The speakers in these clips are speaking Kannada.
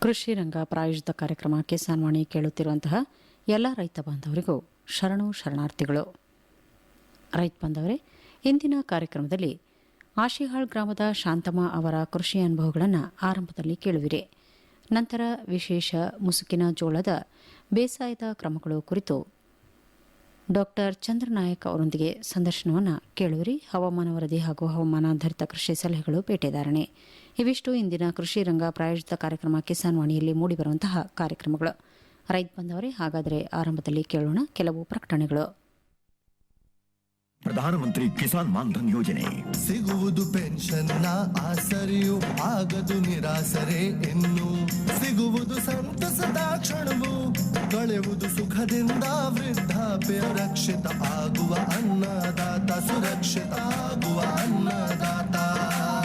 ಕೃಷಿ ರಂಗ ಪ್ರಾಯೋಜಿತ ಕಾರ್ಯಕ್ರಮ ಕಿಸಾನ್ ವಾಣಿ ಕೇಳುತ್ತಿರುವಂತಹ ಎಲ್ಲ ರೈತ ಬಾಂಧವರಿಗೂ ಶರಣು ಶರಣಾರ್ಥಿಗಳು. ರೈತ ಬಾಂಧವರೇ, ಇಂದಿನ ಕಾರ್ಯಕ್ರಮದಲ್ಲಿ ಆಶಿಹಾಳ್ ಗ್ರಾಮದ ಶಾಂತಮ್ಮ ಅವರ ಕೃಷಿ ಅನುಭವಗಳನ್ನು ಆರಂಭದಲ್ಲಿ ಕೇಳುವಿರಿ. ನಂತರ ವಿಶೇಷ ಮುಸುಕಿನ ಜೋಳದ ಬೇಸಾಯದ ಕ್ರಮಗಳು ಕುರಿತು ಡಾಕ್ಟರ್ ಚಂದ್ರನಾಯಕ್ ಅವರೊಂದಿಗೆ ಸಂದರ್ಶನವನ್ನು ಕೇಳುವರಿ. ಹವಾಮಾನ ವರದಿ ಹಾಗೂ ಹವಾಮಾನಾಧಾರಿತ ಕೃಷಿ ಸಲಹೆಗಳು ಪೇಟೆದಾರಣೆ ಇವಿಷ್ಟು. ಇಂದಿನ ಕೃಷಿ ರಂಗ ಪ್ರಾಯೋಜಿತ ಕಾರ್ಯಕ್ರಮ ಕಿಸಾನ್ ವಾಣಿಯಲ್ಲಿ ಮೂಡಿಬರುವಂತಹ ಕಾರ್ಯಕ್ರಮಗಳು. ರೈತ ಬಂದವರೇ ಹಾಗಾದರೆ ಆರಂಭದಲ್ಲಿ ಕೇಳೋಣ ಕೆಲವು ಪ್ರಕಟಣೆಗಳು. ಪ್ರಧಾನಮಂತ್ರಿ ಕಿಸಾನ್ ಮಾನ್ಧನ್ ಯೋಜನೆ. ಸಿಗುವುದು ಪೆನ್ಷನ್ನ ಆಸರೆಯು ಆಗದು ನಿರಾಸರೆ ಇನ್ನು ಸಿಗುವುದು ಸಂತಸದ ಕ್ಷಣವು ಕಳೆಯುವುದು ಸುಖದಿಂದ ವೃದ್ಧಾಪ್ಯ ರಕ್ಷಿತ ಆಗುವ ಅನ್ನದಾತ ಸುರಕ್ಷಿತ ಆಗುವ ಅನ್ನದಾತ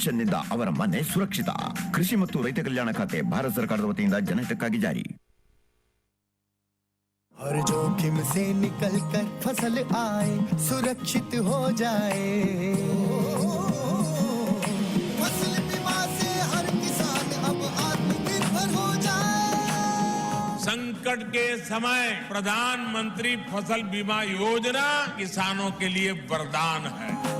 ಪೆನ್ಷನ್ನಿಂದ ಅವರ ಮನೆ ಸುರಕ್ಷಿತ ಕೃಷಿ ಮತ್ತು ರೈತ ಕಲ್ಯಾಣ ಖಾತೆ ಭಾರತ ಸರ್ಕಾರದ ವತಿಯಿಂದ ಜನಹಿತಕ್ಕಾಗಿ ಜಾರಿ हर जोखिम से निकल कर फसल आए सुरक्षित हो जाए फसल बीमा से हर किसान अब आत्मनिर्भर हो जाए संकट के समय प्रधानमंत्री फसल बीमा योजना किसानों के लिए वरदान है अब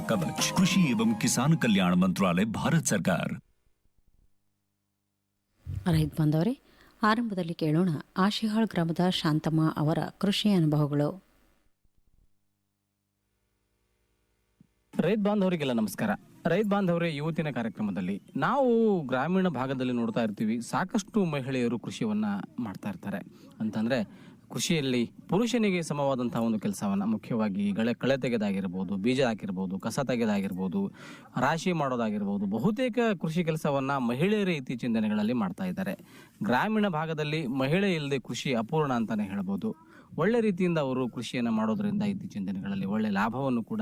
कवच कृषि एवं किसान कल्याण मंत्रालय भारत सरकार ರೈತ ಬಾಂಧವರೇ ಆರಂಭದಲ್ಲಿ ಕೇಳೋಣ ಆಶಿಹಾಳ್ ಗ್ರಾಮದ ಶಾಂತಮ್ಮ ಅವರ ಕೃಷಿ ಅನುಭವಗಳು ರೈತ ಬಾಂಧವರಿಗೆಲ್ಲ ನಮಸ್ಕಾರ ರೈತ ಬಾಂಧವರೇ ಇವತ್ತಿನ ಕಾರ್ಯಕ್ರಮದಲ್ಲಿ ನಾವು ಗ್ರಾಮೀಣ ಭಾಗದಲ್ಲಿ ನೋಡ್ತಾ ಇರ್ತೀವಿ ಸಾಕಷ್ಟು ಮಹಿಳೆಯರು ಕೃಷಿಯನ್ನ ಮಾಡ್ತಾ ಇರ್ತಾರೆ ಅಂತಂದ್ರೆ ಕೃಷಿಯಲ್ಲಿ ಪುರುಷನಿಗೆ ಸಮವಾದಂತಹ ಒಂದು ಕೆಲಸವನ್ನು ಮುಖ್ಯವಾಗಿ ಗಳೆ ಕಳೆ ತೆಗೆದಾಗಿರ್ಬೋದು, ಬೀಜ ಹಾಕಿರ್ಬೋದು, ಕಸ ತೆಗೆದಾಗಿರ್ಬೋದು, ರಾಶಿ ಮಾಡೋದಾಗಿರ್ಬೋದು, ಬಹುತೇಕ ಕೃಷಿ ಕೆಲಸವನ್ನು ಮಹಿಳೆಯರೇ ಇತ್ತೀಚಿನ ದಿನಗಳಲ್ಲಿ ಮಾಡ್ತಾ ಇದ್ದಾರೆ. ಗ್ರಾಮೀಣ ಭಾಗದಲ್ಲಿ ಮಹಿಳೆ ಇಲ್ಲದೆ ಕೃಷಿ ಅಪೂರ್ಣ ಅಂತಲೇ ಹೇಳ್ಬೋದು. ಒಳ್ಳೆ ರೀತಿಯಿಂದ ಅವರು ಕೃಷಿಯನ್ನು ಮಾಡೋದರಿಂದ ಇತ್ತೀಚಿನ ದಿನಗಳಲ್ಲಿ ಒಳ್ಳೆ ಲಾಭವನ್ನು ಕೂಡ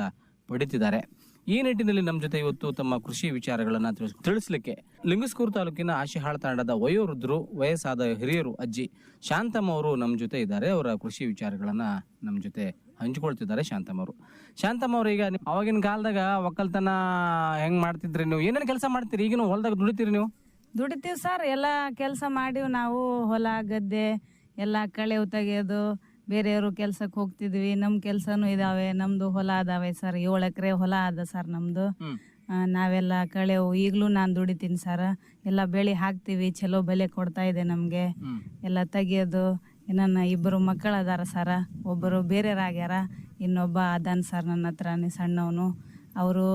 ಪಡಿತಿದ್ದಾರೆ. ಈ ನಿಟ್ಟಿನಲ್ಲಿ ನಮ್ಮ ಜೊತೆ ಇವತ್ತು ತಮ್ಮ ಕೃಷಿ ವಿಚಾರಗಳನ್ನು ತಿಳಿಸ್, ತಿಳಿಸ್ಲಿಕ್ಕೆ ಲಿಂಗಸ್ಕೂರು ತಾಲೂಕಿನ ಆಶಿಹಾಳ ತಾಂಡದ ವಯೋವೃದ್ಧರು, ವಯಸ್ಸಾದ ಹಿರಿಯರು, ಅಜ್ಜಿ ಶಾಂತಮ್ಮ ಅವರು ನಮ್ಮ ಜೊತೆ ಇದ್ದಾರೆ. ಅವರ ಕೃಷಿ ವಿಚಾರಗಳನ್ನು ನಮ್ಮ ಜೊತೆ ಹಂಚಿಕೊಳ್ತಿದ್ದಾರೆ ಶಾಂತಮ್ಮ ಅವರು. ಶಾಂತಮ್ಮ ಅವರು, ಈಗ ಅವಾಗಿನ ಕಾಲದಾಗ ಒಕ್ಕಲ್ತನ ಹೆಂಗ್ ಮಾಡ್ತಿದ್ರಿ ನೀವು? ಏನೇನು ಕೆಲಸ ಮಾಡ್ತೀರಿ? ಈಗಿನ ಹೊಲದಾಗ ದುಡಿತೀರಿ ನೀವು? ದುಡಿತೀವಿ ಸರ್. ಎಲ್ಲ ಕೆಲಸ ಮಾಡಿವಿ ನಾವು. ಹೊಲ, ಗದ್ದೆ, ಎಲ್ಲ ಕಳೆ ತೆಗೆಯೋದು ಬೇರೆಯವರು ಕೆಲ್ಸಕ್ಕೆ ಹೋಗ್ತಿದ್ವಿ ನಮ್ಮ ಕೆಲಸನೂ ಇದಾವೆ ನಮ್ದು ಹೊಲ ಅದಾವೆ ಸರ್ ಏಳು ಎಕರೆ ಹೊಲ ಅದ ಸರ್ ನಮ್ದು. ಆ, ನಾವೆಲ್ಲ ಕಳೆವು ಈಗಲೂ ನಾನು ದುಡಿತೀನಿ ಸರ್. ಎಲ್ಲ ಬೆಳೆ ಹಾಕ್ತೀವಿ ಚಲೋ ಬೆಲೆ ಕೊಡ್ತಾ ಇದೆ ನಮಗೆ. ಎಲ್ಲ ತೆಗಿಯೋದು ನನ್ನ ಇಬ್ಬರು ಮಕ್ಕಳು ಅದಾರ ಸರ ಒಬ್ಬರು ಬೇರೆಯವ್ರಾಗ್ಯಾರ ಇನ್ನೊಬ್ಬ ಅದಾನ ಸರ್ ನನ್ನ ಹತ್ರನೇ ಸಣ್ಣವನು. ಅವರು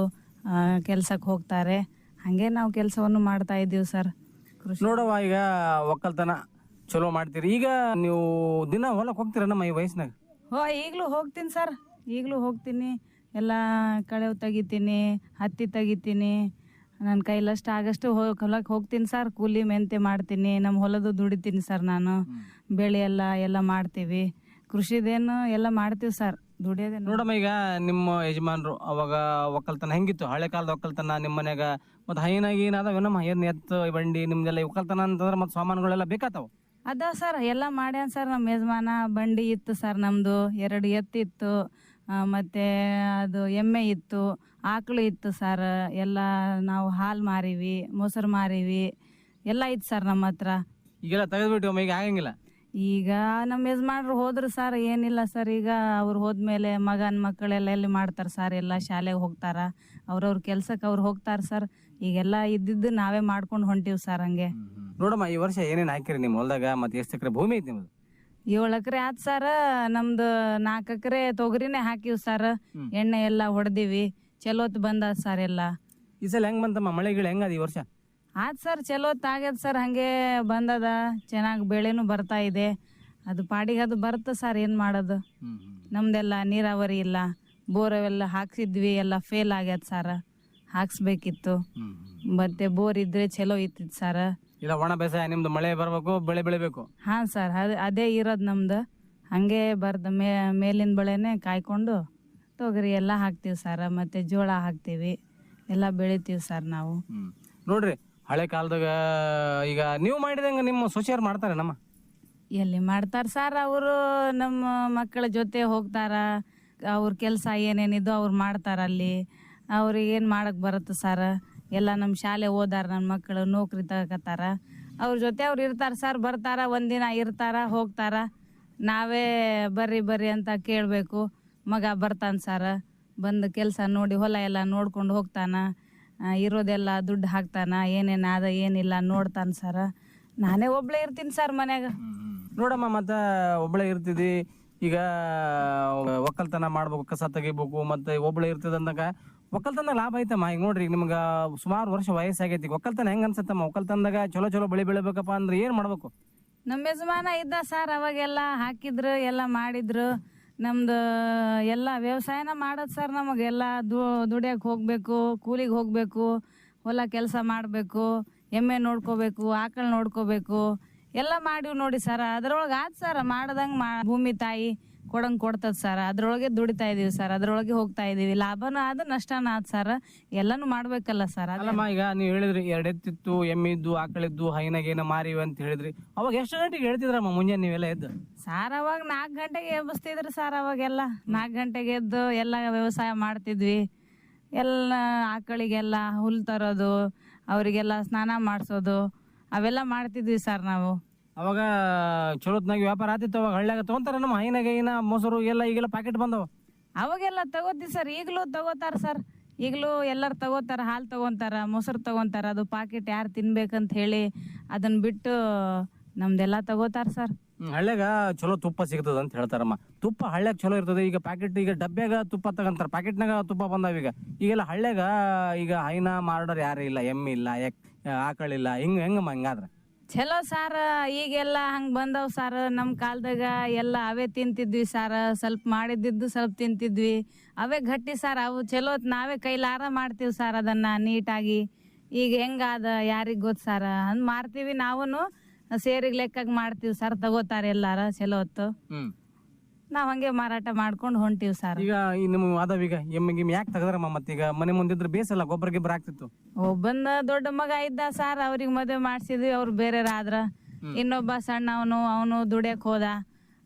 ಕೆಲ್ಸಕ್ಕೆ ಹೋಗ್ತಾರೆ. ಹಾಗೆ ನಾವು ಕೆಲಸವನ್ನು ಮಾಡ್ತಾ ಇದ್ದೀವಿ ಸರ್. ಕೃಷಿ. ಈಗ ಒಕ್ಕಲ್ತನ. ಚಲೋ ಮಾಡ್ತೀರಿ. ಈಗ ನೀವು ದಿನ ಹೊಲಕ್ಕೆ ಹೋಗ್ತೀರ ನಮ್ಮ ಈ ವಯಸ್ಸಿನಾಗ? ಹೋ ಈಗಲೂ ಹೋಗ್ತೀನಿ ಸರ್. ಈಗಲೂ ಹೋಗ್ತೀನಿ. ಎಲ್ಲ ಕಳೆವು ತೆಗಿತೀನಿ ಹತ್ತಿ ತೆಗಿತೀನಿ. ನನ್ನ ಕೈಲಷ್ಟು ಆಗಷ್ಟು ಹೊಲಕ್ಕೆ ಹೋಗ್ತೀನಿ ಸರ್. ಕೂಲಿ ಮೆಂತೆ ಮಾಡ್ತೀನಿ. ನಮ್ಮ ಹೊಲದು ದುಡಿತೀನಿ ಸರ್ ನಾನು. ಬೆಳೆ ಎಲ್ಲ ಎಲ್ಲ ಮಾಡ್ತೀವಿ. ಕೃಷಿದೇನು ಎಲ್ಲ ಮಾಡ್ತೀವಿ ಸರ್. ದುಡಿಯೋದೇ ನೋಡಮ್ಮ ಈಗ ನಿಮ್ಮ ಯಜಮಾನ್ರು ಅವಾಗ ಒಕ್ಕಲ್ತನ ಹೆಂಗಿತ್ತು? ಹಳೆ ಕಾಲದ ಒಕ್ಕಲ್ತನ ನಿಮ್ಮ ಮನ್ಯಾಗ? ಮತ್ತೆ ಹೈನಾಗಿ ಏನಾದವೇನಮ್ಮ ಏನು ಎತ್ತು ಬಂಡಿ ನಿಮ್ದೆಲ್ಲ ಈ ಒಕ್ಕಲ್ತನ ಅಂತಂದ್ರೆ ಮತ್ತೆ ಸಾಮಾನುಗಳೆಲ್ಲ ಬೇಕಾತಾವ? ಅದ ಸರ್ ಎಲ್ಲ ಮಾಡ್ಯಾನ ಸರ್ ನಮ್ಮ ಯಜಮಾನ. ಬಂಡಿ ಇತ್ತು ಸರ್ ನಮ್ಮದು ಎರಡು ಎತ್ತಿತ್ತು ಮತ್ತು ಮತ್ತೆ ಅದು ಎಮ್ಮೆ ಇತ್ತು ಆಕಳು ಇತ್ತು ಸರ್ ಎಲ್ಲ ನಾವು ಹಾಲು ಮಾರೀವಿ ಮೊಸರು ಮಾರೀವಿ ಎಲ್ಲ ಇತ್ತು ಸರ್ ನಮ್ಮ ಹತ್ರ. ಈಗೆಲ್ಲ ತೆಗೆದ್ಬಿಟ್ಟು ಈಗ ಆಗಂಗಿಲ್ಲ? ಈಗ ನಮ್ಮ ಯಜಮಾನ್ರು ಹೋದ್ರು ಸರ್ ಏನಿಲ್ಲ ಸರ್ ಈಗ ಅವ್ರು ಹೋದ್ಮೇಲೆ ಮಗನ ಮಕ್ಕಳೆಲ್ಲ ಎಲ್ಲಿ ಮಾಡ್ತಾರೆ ಸರ್ ಎಲ್ಲ ಶಾಲೆಗೆ ಹೋಗ್ತಾರ ಅವ್ರವ್ರ ಕೆಲ್ಸಕ್ಕೆ ಅವ್ರು ಹೋಗ್ತಾರೆ ಸರ್. ಈಗೆಲ್ಲ ಇದ್ದಿದ್ದು ನಾವೇ ಮಾಡ್ಕೊಂಡು ಹೊಂಟೀವಿ ಸರ್ ಹಂಗೆ. ನೋಡಮ್ಮ ಈ ವರ್ಷ ಏನೇನು ಹಾಕಿರಿ ನಿಮ್ಮ ಹೊಲ್ದಾಗ ಮತ್ತೆ ಎಷ್ಟು ಎಕರೆ ಭೂಮಿ ಐತಿ ನಿಮ್ದು? ಏಳು ಎಕರೆ ಆತ್ ಸರ್ ನಮ್ದು ನಾಲ್ಕು ಎಕರೆ ತೊಗರಿನೇ ಹಾಕಿವಿ ಸರ್ ಎಣ್ಣೆ ಎಲ್ಲ ಹೊಡೆದಿವಿ. ಚಲೋತ್ ಬಂದ ಸರ್ ಎಲ್ಲ. ಈ ಸಲ ಹೆಂಗ್ ಬಂತಮ್ಮ? ಮಳೆ ಗಿಳೆ ಹೆಂಗದ ಈ ವರ್ಷ? ಆತ್ ಸರ್ ಚಲೋತ್ ಆಗ್ಯದ ಸರ್ ಹಂಗೆ ಬಂದದ. ಚೆನ್ನಾಗಿ ಬೆಳೆನೂ ಬರ್ತಾ ಇದೆ. ಅದು ಪಾಡಿಗೆ ಅದು ಬರುತ್ತೆ ಸರ್ ಏನು ಮಾಡೋದು? ನಮ್ದೆಲ್ಲ ನೀರಾವರಿ ಇಲ್ಲ. ಬೋರ್ ಎಲ್ಲ ಹಾಕ್ಸಿದ್ವಿ ಎಲ್ಲ ಫೇಲ್ ಆಗ್ಯದ ಸರ್ ಹಾಕ್ಸ್ಬೇಕಿತ್ತು. ಮತ್ತೆ ಬೋರ್ ಇದ್ರೆ ಚಲೋ ಇತ್ತಿತ್ತು ಸರ್. ಇಲ್ಲ ಒಣ ಬೇಸಾಯ ನಿಮ್ದು ಮಳೆ ಬರಬೇಕು ಬೆಳೆ ಬೆಳಿಬೇಕು. ಹಾ ಸರ್ ಅದೇ ಅದೇ ಇರೋದು ನಮ್ದು. ಹಂಗೆ ಬರ್ದ ಮೇ ಮೇಲಿನ ಬೆಳೆನೆ ಕಾಯ್ಕೊಂಡು ತೊಗರಿ ಎಲ್ಲ ಹಾಕ್ತೀವಿ ಸರ್ ಮತ್ತೆ ಜೋಳ ಹಾಕ್ತೀವಿ. ಎಲ್ಲ ಬೆಳಿತೀವಿ ಸರ್ ನಾವು. ನೋಡ್ರಿ ಹಳೆ ಕಾಲದಾಗ ಈಗ ನೀವು ಮಾಡಿದಂಗ ನಿಮ್ಮ ಸೊಸೆಯರ್ ಮಾಡ್ತಾರೆ ನಮ್ಮ? ಎಲ್ಲಿ ಮಾಡ್ತಾರೆ ಸರ್ ಅವರು ನಮ್ಮ ಮಕ್ಕಳ ಜೊತೆ ಹೋಗ್ತಾರ ಅವ್ರ ಕೆಲಸ ಏನೇನಿದ್ದು ಅವ್ರು ಮಾಡ್ತಾರ ಅಲ್ಲಿ. ಅವ್ರಿಗೆ ಏನು ಮಾಡಕ್ಕೆ ಬರುತ್ತೆ ಸರ್? ಎಲ್ಲ ನಮ್ಮ ಶಾಲೆ ಓದಾರ ನನ್ನ ಮಕ್ಕಳು ನೌಕರಿ ತಗೋತಾರ ಅವ್ರ ಜೊತೆ ಅವ್ರು ಇರ್ತಾರೆ ಸರ್, ಬರ್ತಾರ, ಒಂದಿನ ಇರ್ತಾರ, ಹೋಗ್ತಾರ. ನಾವೇ ಬರ್ರಿ ಬರ್ರಿ ಅಂತ ಕೇಳಬೇಕು. ಮಗ ಬರ್ತಾನೆ ಸರ್. ಬಂದು ಕೆಲಸ ನೋಡಿ ಹೊಲ ಎಲ್ಲ ನೋಡ್ಕೊಂಡು ಹೋಗ್ತಾನ. ಇರೋದೆಲ್ಲ ದುಡ್ಡು ಹಾಕ್ತಾನ. ಏನೇನು ಅದ ಏನಿಲ್ಲ ನೋಡ್ತಾನೆ ಸರ್. ನಾನೇ ಒಬ್ಳೆ ಇರ್ತೀನಿ ಸರ್ ಮನ್ಯಾಗ. ನೋಡಮ್ಮ, ಮತ್ತೆ ಒಬ್ಳೆ ಇರ್ತಿದ್ದಿ ಈಗ ಒಕ್ಕಲ್ತನ ಮಾಡ್ಬೇಕು, ಕಸ ತೆಗಿಬೇಕು, ಮತ್ತೆ ಒಬ್ಳೆ ಇರ್ತದ ಅಂದಾಗ ಒಕ್ಕಲ್ತನ ಲಾಭ ಐತಮ್ಮ. ಈಗ ನೋಡ್ರಿ ನಿಮ್ಗ ಸುಮಾರು ವರ್ಷ ವಯಸ್ಸಾಗೈತಿ. ಒಕ್ಕಲ್ತನ ಹೆಂಗ್ ಅನ್ಸತ್ತಮ್ಮ? ಒಕ್ಕಲ್ತನದಾಗ ಚಲೋ ಚಲೋ ಬೆಳೆ ಬೆಳಿಬೇಕಪ್ಪ ಅಂದ್ರೆ ಏನ್ ಮಾಡ್ಬೇಕು? ನಮ್ಮ ಯಜಮಾನ ಇದ್ದ ಸರ್ ಅವಾಗೆಲ್ಲ ಹಾಕಿದ್ರು, ಎಲ್ಲ ಮಾಡಿದ್ರು. ನಮ್ದು ಎಲ್ಲ ವ್ಯವಸಾಯನ ಮಾಡೋದು ಸರ್ ನಮಗೆಲ್ಲ ದು ದುಡಿಯಕ್ಕೆ ಹೋಗಬೇಕು, ಕೂಲಿಗೆ ಹೋಗಬೇಕು, ಹೊಲ ಕೆಲಸ ಮಾಡಬೇಕು, ಎಮ್ಮೆ ನೋಡ್ಕೋಬೇಕು, ಆಕಳು ನೋಡ್ಕೋಬೇಕು. ಎಲ್ಲ ಮಾಡಿವ್ ನೋಡಿ ಸರ್. ಅದ್ರೊಳಗೆ ಆದ್ ಸರ್. ಮಾಡ್ದಂಗೆ ಮಾ ಭೂಮಿ ತಾಯಿ. ಕೊಡಂಗೆ ಕೊಡ್ತದ ಸರ್. ಅದ್ರೊಳಗೆ ದುಡಿತಾ ಇದೀವಿ ಸರ್. ಅದ್ರೊಳಗೆ ಹೋಗ್ತಾ ಇದೀವಿ. ಲಾಭನೂ ಆದ ನಷ್ಟನೂ ಆದ್ ಸರ್. ಎಲ್ಲಾನು ಮಾಡ್ಬೇಕಲ್ಲ ಸರ್. ಅಲ್ಲಮ್ಮ ಈಗ ನೀವು ಹೇಳಿದ್ರಿ ಎರಡೆತ್ತಿತ್ತು ಎಮ್ಮಿದ್ದು ಆಕಳಿದ್ದು ಹೈನಗೇನ ಮಾರಿವೆ ಅಂತ ಹೇಳಿದ್ರಿ. ಅವಾಗ ಎಷ್ಟು ಗಂಟೆಗೆ ಹೇಳ್ತಿದ್ರಮ್ಮ ಮುಂಜಾನೆ ನೀವೆಲ್ಲ ಎದ್ದು? ಸರ್ ಅವಾಗ ನಾಲ್ಕು ಗಂಟೆಗೆ ಎಬ್ಬಿಸ್ತಿದ್ರು ಸರ್ ಅವಾಗೆಲ್ಲ. ನಾಲ್ಕು ಗಂಟೆಗೆ ಎದ್ದು ಎಲ್ಲ ವ್ಯವಸಾಯ ಮಾಡ್ತಿದ್ವಿ. ಎಲ್ಲ ಆಕಳಿಗೆಲ್ಲ ಹುಲ್ ತರೋದು ಅವರಿಗೆಲ್ಲ ಸ್ನಾನ ಮಾಡಿಸೋದು ಅವೆಲ್ಲ ಮಾಡ್ತಿದ್ವಿ ಸರ್ ನಾವು. ಅವಾಗ ಚಲೋತ್ನಾಗ ವ್ಯಾಪಾರ ಆತಿತ್ತು ಅವಾಗ ಹಳ್ಳ್ಯಾಗ ತಗೊಂತಾರ ನಮ್ಮ ಹೈನಾಗ ಏನ ಮೊಸರು ಎಲ್ಲ ಈಗೆಲ್ಲ ಪ್ಯಾಕೆಟ್ ಬಂದವ. ಅವಾಗೆಲ್ಲ ತಗೋತಿ ಸರ್ ಈಗಲೂ ತಗೋತಾರ ಸರ್. ಈಗಲೂ ಎಲ್ಲರೂ ತಗೋತಾರ ಹಾಲು ತಗೊಂತಾರ ಮೊಸರು ತಗೊಂತಾರ ಅದು ಪಾಕೆಟ್ ಯಾರು ತಿನ್ಬೇಕಂತ ಹೇಳಿ ಅದನ್ನ ಬಿಟ್ಟು ನಮ್ದೆಲ್ಲ ತಗೋತಾರ ಸರ್. ಹಳ್ಳ್ಯಾಗ ಚಲೋ ತುಪ್ಪ ಸಿಗ್ತದ ಅಂತ ಹೇಳ್ತಾರಮ್ಮ. ತುಪ್ಪ ಹಳ್ಳ್ಯಾಗ ಚಲೋ ಇರ್ತದೆ ಈಗ ಪ್ಯಾಕೆಟ್ ಈಗ ಡಬ್ಬ್ಯಾಗ ತುಪ್ಪ ತಗಂತಾರ ಪ್ಯಾಕೆಟ್ನಾಗ ತುಪ್ಪ ಬಂದಾವ ಈಗ. ಈಗೆಲ್ಲ ಹಳ್ಳ್ಯಾಗ ಈಗ ಹೈನ ಮಾರ್ಡರ್ ಯಾರು ಇಲ್ಲ ಎಮ್ಮಿ ಇಲ್ಲ ಎಕ್ ಆಕಳಿಲ್ಲ ಹಿಂಗ ಹೆಂಗಮ್ಮ ಹಿಂಗಾದ್ರ? ಚಲೋ ಸಾರ, ಈಗೆಲ್ಲ ಹಂಗ್ ಬಂದವ್ ಸಾರ್. ನಮ್ ಕಾಲದಾಗ ಎಲ್ಲ ಅವೇ ತಿಂತಿದ್ವಿ ಸಾರ್. ಸ್ವಲ್ಪ ಮಾಡಿದ್ದಿದ್ದು ಸ್ವಲ್ಪ ತಿಂತಿದ್ವಿ. ಅವೇ ಗಟ್ಟಿ ಸಾರ್. ಅವು ಚಲೋ ನಾವೇ ಕೈಲಾರ ಮಾಡ್ತೀವಿ ಸಾರ್ ಅದನ್ನ ನೀಟಾಗಿ. ಈಗ ಹೆಂಗಾದ ಯಾರಿಗ್ ಗೊತ್ತು ಸಾರ? ಅಂದ್ ಮಾರ್ತೀವಿ ನಾವೂನು. ಸೇರಿಗ್ ಲೆಕ್ಕಾಗ ಮಾಡ್ತೀವಿ ಸರ್, ತಗೋತಾರೆ ಎಲ್ಲಾರ ಚಲೋ ಹೊತ್ತು. ನಾವ್ ಹಂಗೆ ಮಾರಾಟ ಮಾಡ್ಕೊಂಡು ಹೊಂಟಿವ್ ಸರ್. ಈಗ ಈ ನಿಮ್ಮ ಅದಾವ ಈಗ ಎಮ್ಮೆ ಗಿಮ್ಮೆ ಯಾಕೆ ತೆಗದ್ರಮ್ಮ ಮತ್ತೀಗ ಮನೆ ಮುಂದಿದ್ರೆ ಬೇಸಲ್ಲ ಗೊಬ್ಬರ ಗಿಬ್ಬರ ಆಗ್ತಿತ್ತು. ಒಬ್ಬಂದ ದೊಡ್ಡ ಮಗ ಇದ್ದ ಸರ್ ಅವ್ರಿಗೆ ಮದುವೆ ಮಾಡ್ಸಿದ್ವಿ ಅವ್ರು ಬೇರೆ ಆದ್ರ. ಇನ್ನೊಬ್ಬ ಸಣ್ಣ ಅವನು ದುಡಿಯಕ್ ಹೋದ.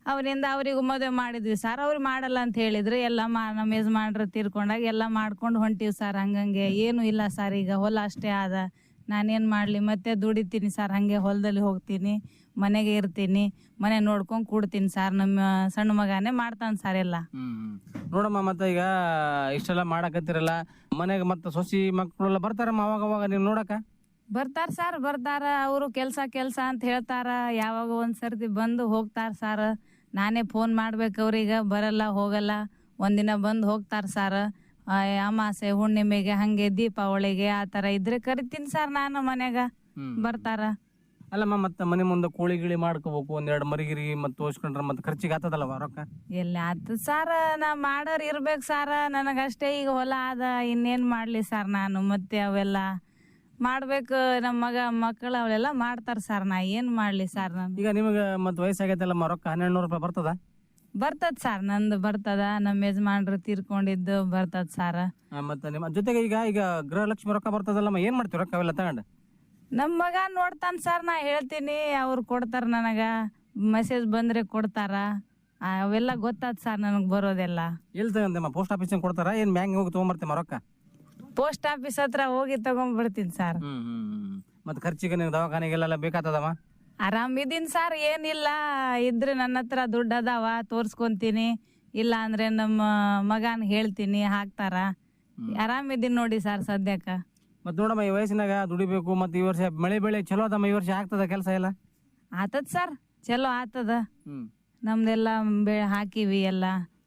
ಅವರಿಂದ ಅವ್ರಿಗೂ ಮದುವೆ ಮಾಡಿದ್ವಿ ಸರ್ ಅವ್ರು ಮಾಡಲ್ಲ ಅಂತ ಹೇಳಿದ್ರು. ಎಲ್ಲ ಮಾ ನಮ್ಮ ಯಜಮಾನ್ರು ತೀರ್ಕೊಂಡಾಗ ಎಲ್ಲ ಮಾಡ್ಕೊಂಡು ಹೊಂಟಿವಿ ಸರ್ ಹಂಗಂಗೆ ಏನು ಇಲ್ಲ ಸರ್ ಈಗ ಹೊಲ ಅಷ್ಟೇ ಆದ. ನಾನೇನ್ ಮಾಡ್ಲಿ ಮತ್ತೆ ದುಡಿತೀನಿ ಸರ್ ಹಂಗೆ ಹೊಲದಲ್ಲಿ ಹೋಗ್ತೀನಿ. ಮನೆಗೆ ಇರ್ತೀನಿ ಮನೆ ನೋಡ್ಕೊಂಡ್ ಕೂಡ್ತೀನಿ ಸರ್. ನಮ್ಮ ಸಣ್ಣ ಮಗನೇ ಮಾಡ್ತಾನ ಸರ್ ಎಲ್ಲ. ನೋಡಮ್ಮ ಮತ್ತೆ ಈಗ ಇಷ್ಟೆಲ್ಲ ಮಾಡಕತ್ತಿರಲ್ಲ ಮನೆಗೆ ಮತ್ತೆ ಸೊಸಿ ಮಕ್ಕಳೆಲ್ಲ ಬರ್ತಾರಮ್ಮ ಅವಾಗ ಅವಾಗ ನೀವು ನೋಡಕ? ಬರ್ತಾರ ಸರ್ ಬರ್ತಾರ. ಅವರು ಕೆಲಸ ಕೆಲಸ ಅಂತ ಹೇಳ್ತಾರ. ಯಾವಾಗ ಒಂದ್ ಸರ್ತಿ ಬಂದು ಹೋಗ್ತಾರ ಸರ್. ನಾನೇ ಫೋನ್ ಮಾಡ್ಬೇಕು ಅವ್ರಿಗ ಬರಲ್ಲ ಹೋಗಲ್ಲ. ಒಂದಿನ ಬಂದು ಹೋಗ್ತಾರ ಸರ್. ಅಮಾಸೆ ಹುಣ್ಣಿಮೆಗೆ ಹಂಗೆ ದೀಪಾವಳಿಗೆ ಆ ತರ ಇದ್ರೆ ಕರಿತೀನಿ ಸರ್ ನಾನು ಮನೆಗ. ಬರ್ತಾರ. ಅಲ್ಲಮ್ಮ ಮತ್ತೆ ಮನೆ ಮುಂದೆ ಕೋಳಿ ಗಿಳಿ ಮಾಡ್ಕೋಬೇಕು ಒಂದೆರಡು ಮರಿಗಿರಿ ಮತ್ತೆ ತೋರ್ಸ್ಕೊಂಡ್ರೆ ಮತ್ತೆ ಖರ್ಚಿಗೆ ಆತದಲ್ಲವ ರೊಕ್ಕ? ಎಲ್ಲಿ ಆತು ಸರ್ ನಾ ಮಾಡೋರ್ ಇರ್ಬೇಕು ಸರ್ ನನಗಷ್ಟೇ ಈಗ ಹೊಲ ಅದ ಇನ್ನೇನ್ ಮಾಡ್ಲಿ ಸರ್ ನಾನು ಮತ್ತೆ ಅವೆಲ್ಲ ಮಾಡ್ಬೇಕು ನಮ್ಮ ಮಗ ಮಕ್ಕಳು ಅವೆಲ್ಲ ಮಾಡ್ತಾರ ಸರ್ ನಾ ಏನ್ ಮಾಡ್ಲಿ ಸರ್ ನಾನು? ಈಗ ನಿಮಗೆ ಮತ್ತೆ ವಯಸ್ಸಾಗೈತಲ್ಲಮ್ಮ ರೊಕ್ಕ ಹನ್ನೆರಡು ನೂರು ರೂಪಾಯಿ ಬರ್ತದ? ಬರ್ತದ ಸರ್ ನಂದು ಬರ್ತದ ನಮ್ಮ ಯಜಮಾನ್ರು ತೀರ್ಕೊಂಡಿದ್ದು ಬರ್ತದ ಸರ್. ಮತ್ತೆ ನಿಮ್ಮ ಜೊತೆಗೆ ಈಗ ಈಗ ಗೃಹಲಕ್ಷ್ಮಿ ರೊಕ್ಕ ಬರ್ತದಲ್ಲಮ್ಮ ಏನ್ ಮಾಡ್ತೀವಿ ರೊಕ್ಕ ಅವೆಲ್ಲ ತಗೊಂಡು? ನಮ್ಮ ಮಗ ನೋಡ್ತಾನ ಸರ್ ನಾ ಹೇಳ್ತೀನಿ ಅವ್ರು ಕೊಡ್ತಾರ ನನಗ. ಮೆಸೇಜ್ ಬಂದ್ರೆ ಕೊಡ್ತಾರ. ಆ, ಅವೆಲ್ಲ ಗೊತ್ತಾದ ಸರ್ ನನಗೆ ಬರೋದೆಲ್ಲ. ಎಲ್ಲಿ ತಗೊಂಡಮ್ಮ ಪೋಸ್ಟ್ ಆಫೀಸ್ ಕೊಡ್ತಾರ? ಏನ್ ಬ್ಯಾಂಕ್ ಹೋಗಿ ತೊಗೊಂಬರ್ತೀಮ್ಮ ರೊಕ್ಕ ಪೋಸ್ಟ್ ಆಫೀಸ್ ಹತ್ರ ಹೋಗಿ ತಗೊಂಡ್ಬಿಡ್ತೀನಿ ಸರ್. ಮತ್ತೆ ಖರ್ಚಿಗೆ ನೀವು ದವಾಖಾನೆಗೆಲ್ಲ ಬೇಕಾಗ್ತದಮ್ಮ ಆರಾಮಿದ್ದೀನಿ ಸರ್ ಏನಿಲ್ಲ ಇದ್ರೆ ನನ್ನ ಹತ್ರ ದುಡ್ಡು ಅದಾವ ತೋರ್ಸ್ಕೊಂತೀನಿ. ಇಲ್ಲ ಅಂದ್ರೆ ನಮ್ಮ ಮಗನ್ ಹೇಳ್ತೀನಿ ಹಾಕ್ತಾರ. ಆರಾಮಿದ್ದೀನಿ ನೋಡಿ ಸರ್ ಸದ್ಯಕ್ಕ. ಮತ್ತೆ ನೋಡಮ್ಮ ಈ ವಯಸ್ಸಿನಾಗ ದುಡಿಬೇಕು ಮತ್ತೆ ಈ ವರ್ಷ ಮಳೆ ಬೆಳೆ ಚಲೋ ಅದಮ್ಮ ಈ ವರ್ಷ ಆಗ್ತದ ಕೆಲಸ ಎಲ್ಲ? ಆತದ ಸರ್ ಚಲೋ ಆತದ. ನಮ್ದೆಲ್ಲ ಬೆ ಹಾಕಿವಿ ಎಲ್ಲ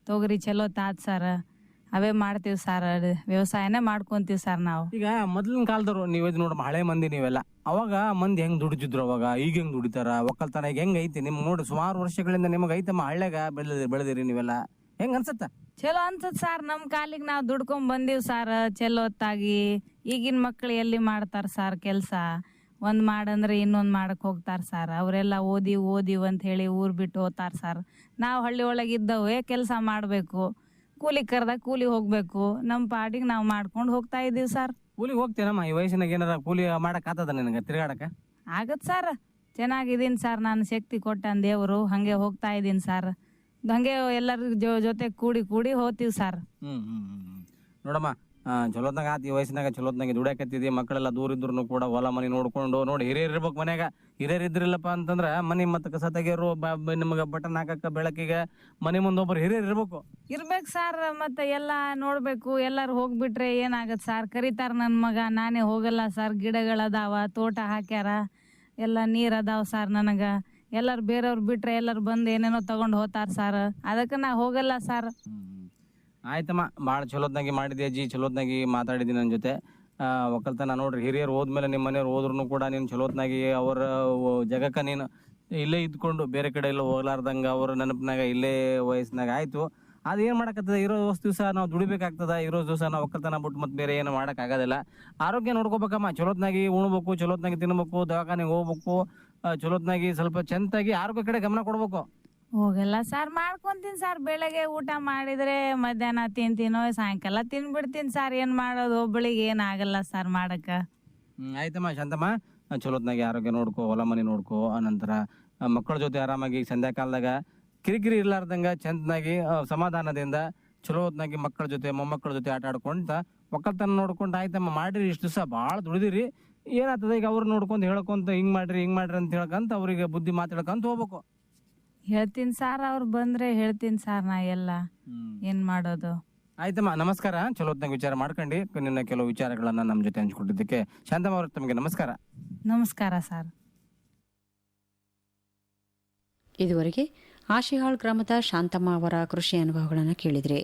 ತೊಗರಿ ಚಲೋ ತಾತ್ ಸರ್. ಅವೇ ಮಾಡ್ತೀವಿ ಸರ್ ವ್ಯವಸಾಯನೇ ಮಾಡ್ಕೊಂತೀವಿ ಸರ್ ನಾವು. ಈಗ ಮೊದ್ಲಿನ ಕಾಲದವ್ರು ನೀವು ಇದು ನೋಡಮ್ಮ ಹಳೆ ಮಂದಿ ನೀವೆಲ್ಲ. ಅವಾಗ ಮಂದಿ ಹೆಂಗ್ ದುಡಿತಿದ್ರು ಅವಾಗ? ಈಗ ಹೆಂಗ್ ದುಡಿತಾರ? ಒಕ್ಕಲ್ತನ ಈಗ ಹೆಂಗ್ ಐತಿ? ನಿಮ್ ನೋಡಿ ಸುಮಾರು ವರ್ಷಗಳಿಂದ ನಿಮಗೆ ಐತಮ್ಮ ಹಳ್ಳ್ಯಾಗ ಬೆಳೆದಿ ಬೆಳೆದಿರಿ ನೀವೆಲ್ಲ. ಹೆಂಗ್ ಅನ್ಸತ್ತ? ಚಲೋ ಅನ್ಸತ್ ಸರ್. ನಮ್ ಕಾಲಿಗೆ ನಾವ್ ದುಡ್ಕೊಂಡ್ ಬಂದೀವಿ ಸರ್. ಚಲೋ ಹೊತ್ತಾಗಿ ಈಗಿನ ಮಕ್ಳು ಎಲ್ಲಿ ಮಾಡ್ತಾರ ಸರ್ ಕೆಲಸ? ಒಂದ್ ಮಾಡಂದ್ರೆ ಇನ್ನೊಂದ್ ಮಾಡಕ್ ಹೋಗ್ತಾರ ಸರ್. ಅವರೆಲ್ಲ ಓದಿ ಓದಿ ಅಂತ ಹೇಳಿ ಊರ್ ಬಿಟ್ಟು ಹೋಗ್ತಾರ ಸರ್. ನಾವು ಹಳ್ಳಿ ಒಳಗೆ ಇದ್ದವೇ. ಕೆಲಸ ಮಾಡಬೇಕು. ಕೂಲಿ ಕರ್ದಾಗ ಕೂಲಿ ಹೋಗ್ಬೇಕು. ನಮ್ಮ ಪಾಡಿಗೆ ನಾವು ಮಾಡ್ಕೊಂಡು ಹೋಗ್ತಾ ಇದೀವಿ ಸರ್. ಕೂಲಿ ಹೋಗ್ತೀನಮ್ಮ. ಈ ವಯಸ್ಸಿನಾಗ ಏನಾರ ಕೂಲಿ ಮಾಡಕ್ ಆತದ ನಿನಗೆ ತಿರ್ಗಾಡಕ ಆಗತ್ ಸರ್. ಚೆನ್ನಾಗಿದ್ದೀನಿ ಸರ್. ನಾನು ಶಕ್ತಿ ಕೊಟ್ಟ ದೇವರು. ಹಂಗೆ ಹೋಗ್ತಾ ಇದ್ದೀನಿ ಸರ್. ಹಂಗೆ ಎಲ್ಲರ ಜೊ- ಜೊತೆ ಕೂಡಿ ಕೂಡಿ ಹೋಗ್ತೀವಿ ಸರ್. ಹ್ಮ್ ಹ್ಮ್ ಹ್ಮ್ ಹ್ಮ್. ನೋಡಮ್ಮ ಆ, ಚಲೋತ್ನಾಗ ಆತ ಈ ವಯಸ್ಸಿನಾಗ ಚಲೋತ್ನಾಗ ದುಡ್ಯಾಕತ್ತಿದಿ ಮಕ್ಕಳೆಲ್ಲ ದೂರ ಇದ್ರು ಕೂಡ ಹೊಲ ಮನೆ ನೋಡ್ಕೊಂಡು ನೋಡಿ ಹಿರಿಯರ್ ಇರ್ಬೇಕು ಮನ್ಯಾಗ. ಹಿರಿಯರ್ ಇದ್ರಿಲ್ಲಪ್ಪ ಅಂತಂದ್ರ ಮನಿ ಮತ್ತೆ ಕಸ ತೆಗಿಯೋರು ಬ- ಬ- ನಿಮ್ಗೆ ಬಟನ್ ಹಾಕಕ್ಕ ಬೆಳಕಿಗೆ ಮನಿ ಮುಂದೆ ಒಬ್ರು ಹಿರಿಯರ್ ಇರ್ಬೇಕು. ಇರ್ಬೇಕು ಸರ್ ಮತ್ತೆ ಎಲ್ಲ ನೋಡ್ಬೇಕು ಎಲ್ಲರೂ ಹೋಗ್ಬಿಟ್ರೆ ಏನಾಗತ್ತೆ ಸರ್? ಕರೀತಾರ ನನ್ನ ಮಗ ನಾನೇ ಹೋಗಲ್ಲ ಸರ್. ಗಿಡಗಳದಾವ ತೋಟ ಹಾಕ್ಯಾರ ಎಲ್ಲ ನೀರ್ ಅದಾವ ಸರ್ ನನಗ. ಎಲ್ಲರೂ ಬೇರೆಯವ್ರು ಬಿಟ್ರೆ ಎಲ್ಲಾರು ಬಂದು ಏನೇನೋ ತಗೊಂಡ್ ಹೋತಾರ ಸರ್. ಅದಕ್ಕೆ ನಾ ಹೋಗಲ್ಲ ಸರ್. ಆಯ್ತಮ್ಮ ಭಾಳ ಚಲೋತ್ನಾಗಿ ಮಾಡಿದ್ಯ ಅಜ್ಜಿ, ಚಲೋತ್ನಾಗಿ ಮಾತಾಡಿದ್ದೀನಿ ನನ್ನ ಜೊತೆ. ಒಕ್ಕಲ್ತನ ನೋಡ್ರಿ, ಹಿರಿಯರು ಹೋದ್ಮೇಲೆ ನಿಮ್ಮ ಮನೆಯವ್ರು ಹೋದ್ರು ಕೂಡ ನೀನು ಚಲೋತ್ನಾಗಿ ಅವರ ಜಗಕ್ಕೆ ನೀನು ಇಲ್ಲೇ ಇದ್ಕೊಂಡು ಬೇರೆ ಕಡೆ ಎಲ್ಲ ಹೋಗ್ಲಾರ್ದಂಗೆ ಅವ್ರ ನೆನಪಿನಾಗ ಇಲ್ಲೇ ವಯಸ್ಸಿನಾಗ ಆಯ್ತು. ಅದು ಏನು ಮಾಡಕತ್ತದ? ಇರೋ ದಿವಸ ನಾವು ದುಡಿಬೇಕಾಗ್ತದ? ಇರೋ ದಿವಸ ನಾವು ಒಕ್ಕಲ್ತನ ಬಿಟ್ಟು ಮತ್ತೆ ಬೇರೆ ಏನು ಮಾಡೋಕ್ಕಾಗೋದಿಲ್ಲ ಆರೋಗ್ಯ ನೋಡ್ಕೋಬೇಕಮ್ಮ, ಚಲೋತ್ನಾಗಿ ಉಣ್ಬೇಕು, ಚಲೋತ್ನಾಗಿ ತಿನ್ಬೇಕು, ದವಾಖಾನೆಗೆ ಹೋಗ್ಬೇಕು ಚಲೋತ್ನಾಗಿ ಸ್ವಲ್ಪ ಚಂತಾಗಿ ಆರೋಗ್ಯ ಕಡೆ ಗಮನ ಕೊಡ್ಬೇಕು. ಹೋಗಲ್ಲ ಸರ್ ಮಾಡ್ಕೊಂತೀನಿ ಸರ್. ಬೆಳಗ್ಗೆ ಊಟ ಮಾಡಿದ್ರೆ ಮಧ್ಯಾಹ್ನ ತಿಂತೀನೋ ಸಾಯಂಕಾಲ ತಿನ್ಬಿಡ್ತೀನಿ ಸರ್. ಏನ್ ಮಾಡೋದು? ಒಬ್ಬಳಿಗೆ ಏನಾಗಲ್ಲ ಆಗಲ್ಲ ಸರ್ ಮಾಡಕ್ಕ. ಹ್ಮ್, ಆಯ್ತಮ್ಮ ಶಾಂತಮ್ಮ. ಚಲೋತ್ನಾಗಿ ಆರೋಗ್ಯ ನೋಡ್ಕೋ ಹೊಲ ಮನೆ ನೋಡ್ಕೋ. ಆನಂತರ ಮಕ್ಕಳ ಜೊತೆ ಆರಾಮಾಗಿ ಸಂಧ್ಯಾ ಕಾಲದಾಗ ಕಿರಿಕಿರಿ ಇರ್ಲಾರ್ದಂಗ ಚಂದನಾಗಿ ಆ, ಸಮಾಧಾನದಿಂದ ಚಲೋತ್ನಾಗಿ ಮಕ್ಕಳ ಜೊತೆ ಮೊಮ್ಮಕ್ಕಳ ಜೊತೆ ಆಟ ಆಡ್ಕೊಂತ ಒಕ್ಕಲ್ತನ ನೋಡ್ಕೊಂಡು ಆಯ್ತಮ್ಮ. ಮಾಡಿರಿ ಇಷ್ಟು ದಿವಸ ಭಾಳ ದುಡಿದಿರಿ. ಏನಾಗ್ತದ? ಈಗ ಅವ್ರು ನೋಡ್ಕೊಂತ ಹೇಳ್ಕೊಂತ ಹಿಂಗ್ ಮಾಡ್ರಿ ಹಿಂಗ್ ಮಾಡ್ರಿ ಅಂತ ಹೇಳ್ಕಂತ ಅವ್ರಿಗೆ ಬುದ್ಧಿ ಮಾತಾಡ್ಕಂತ ಹೋಗ್ಬೇಕು. ಹೇಳ್ತೀನಿ ಸರ್ ಅವ್ರು ಬಂದ್ರೆ ಹೇಳ್ತೀನಿ ಸರ್ ನಾ ಎಲ್ಲ. ಏನ್ ಮಾಡೋದು? ಆಯ್ತಮ್ಮ ನಮಸ್ಕಾರ. ಚಲೋತ್ನಾಗ ವಿಚಾರ ಮಾಡ್ಕೊಂಡು. ನಿನ್ನ ಕೆಲವು ವಿಚಾರಗಳನ್ನ ನಮ್ಮ ಜೊತೆ ಹಂಚ್ಕೊಟ್ಟಿದ್ದಕ್ಕೆ ಶಾಂತಮ್ಮ ಅವ್ರ ತಮಗೆ ನಮಸ್ಕಾರ. ನಮಸ್ಕಾರ ಸರ್. ಇದುವರೆಗೆ ಆಶಿಹಾಳ್ ಗ್ರಾಮದ ಶಾಂತಮ್ಮ ಅವರ ಕೃಷಿ ಅನುಭವಗಳನ್ನು ಕೇಳಿದ್ರಿ.